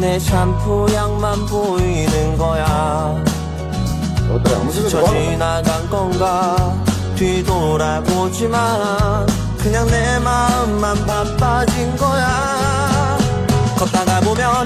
내 샴푸 향만 보이는 거야. 스쳐 지나간 건가? 뒤돌아보지만 그냥 내 마음만 바빠진 거야. 걷다가 보면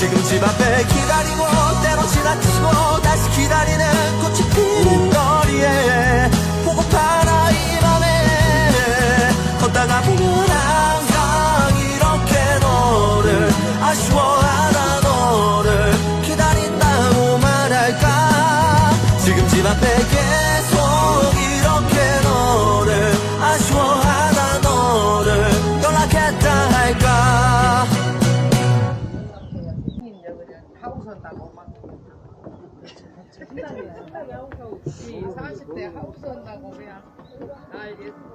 지금 집 앞에 기다리고 때로 지나치고 다시 기다리는 꽃이 피는 거리에 산다고 막. 이 40대 하고 산다고 그냥 알겠어.